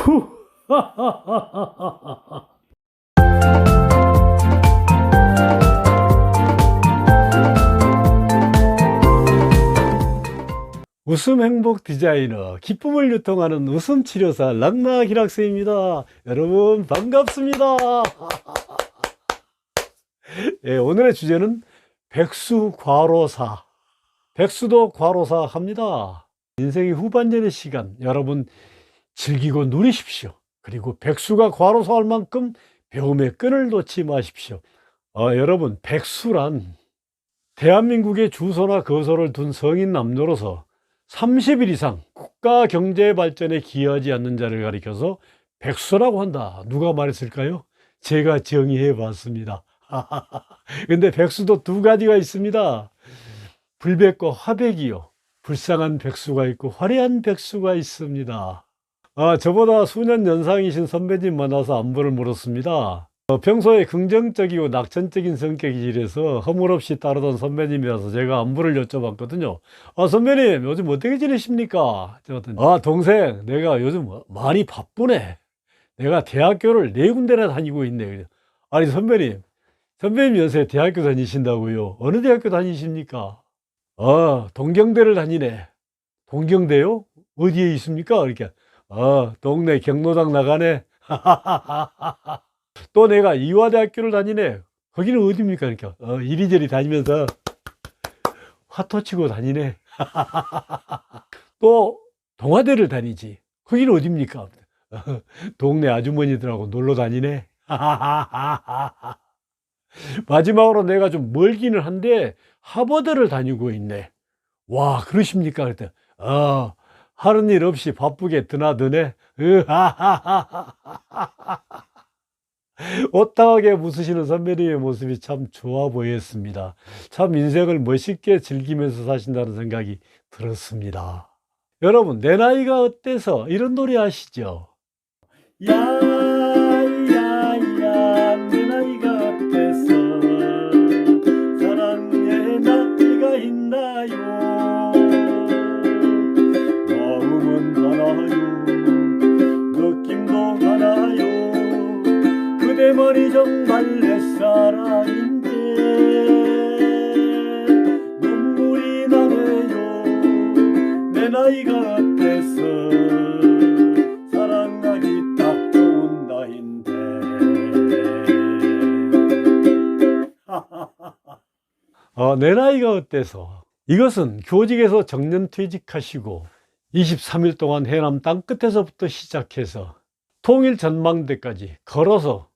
푸! 웃음 행복 디자이너, 기쁨을 유통하는 웃음 치료사 랑나 기락스입니다. 여러분 반갑습니다. 예, 오늘의 주제는 백수 과로사. 백수도 과로사 합니다. 인생의 후반전의 시간 여러분 즐기고 누리십시오. 그리고 백수가 과로사할 만큼 배움의 끈을 놓지 마십시오. 어, 여러분 백수란 대한민국의 주소나 거소를 둔 성인 남녀로서 30일 이상 국가 경제 발전에 기여하지 않는 자를 가리켜서 백수라고 한다. 누가 말했을까요? 제가 정의해 봤습니다. 근데 백수도 두 가지가 있습니다. 불백과 화백이요. 불쌍한 백수가 있고 화려한 백수가 있습니다. 아, 저보다 수년 연상이신 선배님 만나서 안부를 물었습니다. 어, 평소에 긍정적이고 낙천적인 성격이 지래서 허물없이 따르던 선배님이라서 제가 안부를 여쭤봤거든요. 아, 선배님, 요즘 어떻게 지내십니까? 아, 동생, 내가 요즘 많이 바쁘네. 내가 대학교를 네 군데나 다니고 있네. 아니, 선배님, 선배님 요새 대학교 다니신다고요? 어느 대학교 다니십니까? 아, 동경대를 다니네. 동경대요? 어디에 있습니까? 이렇게. 아, 동네 경로당 나가네. 또 내가 이화대학교를 다니네. 거기는 어디입니까? 그러니까 어, 이리저리 다니면서 화토 치고 다니네. 또 동아대를 다니지. 거기는 어디입니까? 어, 동네 아주머니들하고 놀러 다니네. 마지막으로 내가 좀 멀기는 한데 하버드를 다니고 있네. 와, 그러십니까? 그랬더니 아, 하는 일 없이 바쁘게 드나드네. 오타하게 웃으시는 선배님의 모습이 참 좋아 보였습니다. 참 인생을 멋있게 즐기면서 사신다는 생각이 들었습니다. 여러분, 내 나이가 어때서 이런 노래 아시죠? 야야야 하나요 느낌도 하나요 그대 말이 정말 내 사랑인데. 눈물이 나네요. 내 나이가 어때서 어, 내 나이가 어때서? 이것은 교직에서 정년 퇴직하시고 23일 동안 해남 땅끝에서부터 시작해서 통일 전망대까지 걸어서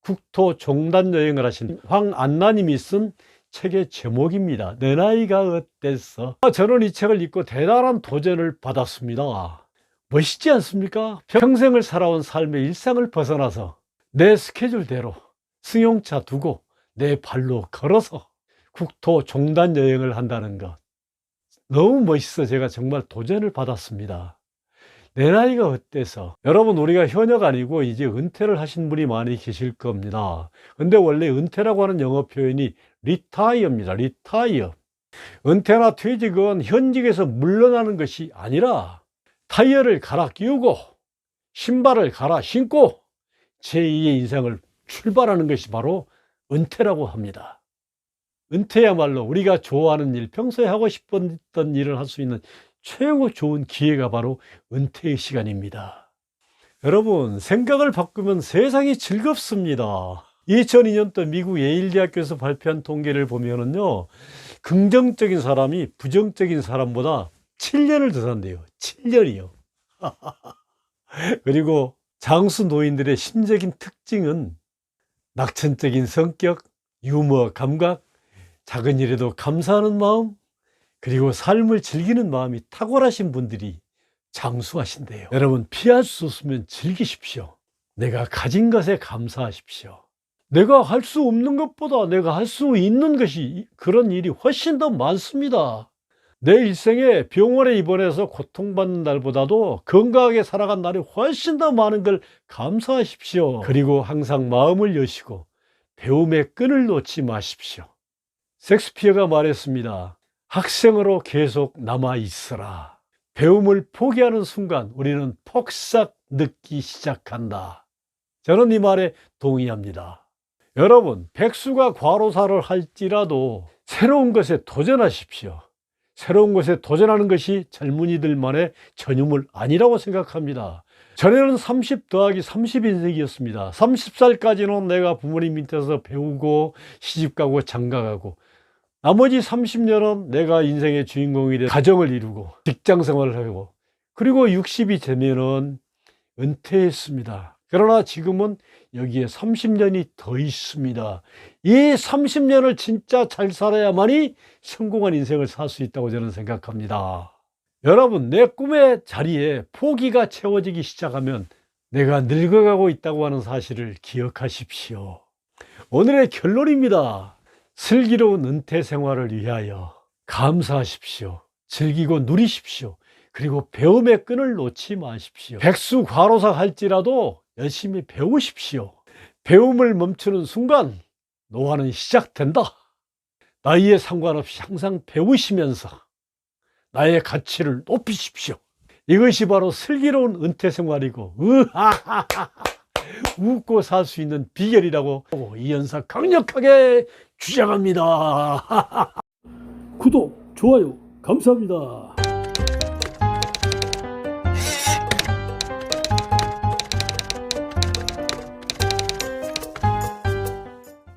국토 종단 여행을 하신 황안나님이 쓴 책의 제목입니다. 내 나이가 어땠어? 저는 이 책을 읽고 대단한 도전을 받았습니다. 멋있지 않습니까? 평생을 살아온 삶의 일상을 벗어나서 내 스케줄대로 승용차 두고 내 발로 걸어서 국토 종단 여행을 한다는 것. 너무 멋있어 제가 정말 도전을 받았습니다. 내 나이가 어때서? 여러분, 우리가 현역 아니고 이제 은퇴를 하신 분이 많이 계실 겁니다. 근데 원래 은퇴라고 하는 영어 표현이 리타이어입니다. 리타이어. 은퇴나 퇴직은 현직에서 물러나는 것이 아니라 타이어를 갈아 끼우고 신발을 갈아 신고 제2의 인생을 출발하는 것이 바로 은퇴라고 합니다. 은퇴야말로 우리가 좋아하는 일, 평소에 하고 싶었던 일을 할 수 있는 최고 좋은 기회가 바로 은퇴의 시간입니다. 여러분, 생각을 바꾸면 세상이 즐겁습니다. 2002년도 미국 예일대학교에서 발표한 통계를 보면은요, 긍정적인 사람이 부정적인 사람보다 7년을 더 산대요. 7년이요. 그리고 장수 노인들의 심적인 특징은 낙천적인 성격, 유머, 감각, 작은 일에도 감사하는 마음, 그리고 삶을 즐기는 마음이 탁월하신 분들이 장수하신대요. 여러분, 피할 수 없으면 즐기십시오. 내가 가진 것에 감사하십시오. 내가 할 수 없는 것보다 내가 할 수 있는 것이 그런 일이 훨씬 더 많습니다. 내 일생에 병원에 입원해서 고통받는 날보다도 건강하게 살아간 날이 훨씬 더 많은 걸 감사하십시오. 그리고 항상 마음을 여시고 배움의 끈을 놓지 마십시오. 섹스피어가 말했습니다. 학생으로 계속 남아 있어라. 배움을 포기하는 순간 우리는 폭삭 늦기 시작한다. 저는 이 말에 동의합니다. 여러분, 백수가 과로사를 할지라도 새로운 것에 도전하십시오. 새로운 것에 도전하는 것이 젊은이들만의 전유물 아니라고 생각합니다. 전에는 30 더하기 30인생이었습니다. 30살까지는 내가 부모님 밑에서 배우고 시집가고 장가가고 나머지 30년은 내가 인생의 주인공이 돼 가정을 이루고 직장 생활을 하고 그리고 60이 되면은 은퇴했습니다. 그러나 지금은 여기에 30년이 더 있습니다. 이 30년을 진짜 잘 살아야만이 성공한 인생을 살 수 있다고 저는 생각합니다. 여러분, 내 꿈의 자리에 포기가 채워지기 시작하면 내가 늙어가고 있다고 하는 사실을 기억하십시오. 오늘의 결론입니다. 슬기로운 은퇴 생활을 위하여 감사하십시오. 즐기고 누리십시오. 그리고 배움의 끈을 놓지 마십시오. 백수 과로사 할지라도 열심히 배우십시오. 배움을 멈추는 순간 노화는 시작된다. 나이에 상관없이 항상 배우시면서 나의 가치를 높이십시오. 이것이 바로 슬기로운 은퇴 생활이고 으하하하 웃고 살 수 있는 비결이라고 이연사 강력하게 주장합니다. 구독, 좋아요, 감사합니다.